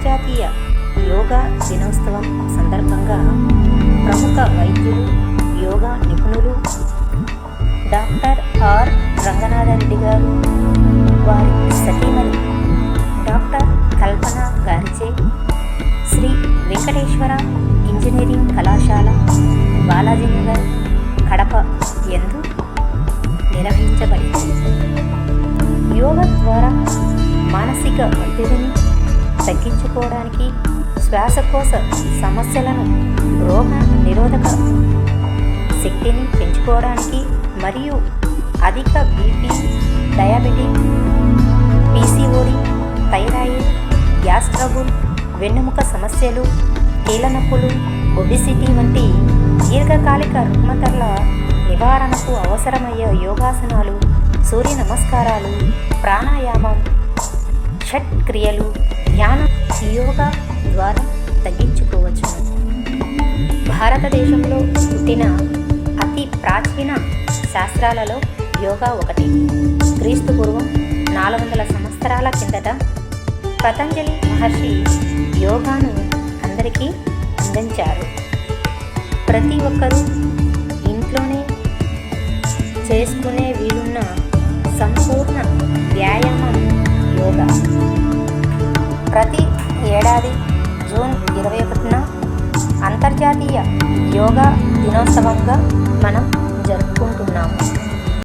అంతర్జాతీయ యోగా దినోత్సవం సందర్భంగా ప్రముఖ వైద్యులు యోగా నిపుణులు డాక్టర్ ఆర్. రంగనాథరెడ్డి గారు వారి సతీమణి డాక్టర్ కల్పన గారిచే శ్రీ వెంకటేశ్వర ఇంజనీరింగ్ కళాశాల బాలాజీ నగర్ కడప ఎందు నిర్వహించబడింది. యోగా ద్వారా మానసిక ఒత్తిడిని తగ్గించుకోవడానికి శ్వాసకోశ సమస్యలను రోగ నిరోధక శక్తిని పెంచుకోవడానికి మరియు అధిక BP diabetic PCOD thyroid gas trouble వెన్నెముక సమస్యలు కీలనొప్పులు నొప్పులు ఒబిసిటీ వంటి దీర్ఘకాలిక రుగ్మతల నివారణకు అవసరమయ్యే యోగాసనాలు సూర్య నమస్కారాలు ప్రాణాయామం షట్ క్రియలు ధ్యానం యోగా ద్వారా తగ్గించుకోవచ్చు. భారతదేశంలో పుట్టిన అతి ప్రాచీన శాస్త్రాలలో యోగా ఒకటి. క్రీస్తు పూర్వం నాలుగు వందల సంవత్సరాల కిందట పతంజలి మహర్షి యోగాను అందరికీ అందించారు. ప్రతి ఒక్కరూ ఇంట్లోనే చేసుకునే వీలున్న సంపూర్ణ ప్రతి ఏడాది జూన్ ఇరవై ఒకటిన అంతర్జాతీయ యోగా దినోత్సవంగా మనం జరుపుకుంటున్నాము.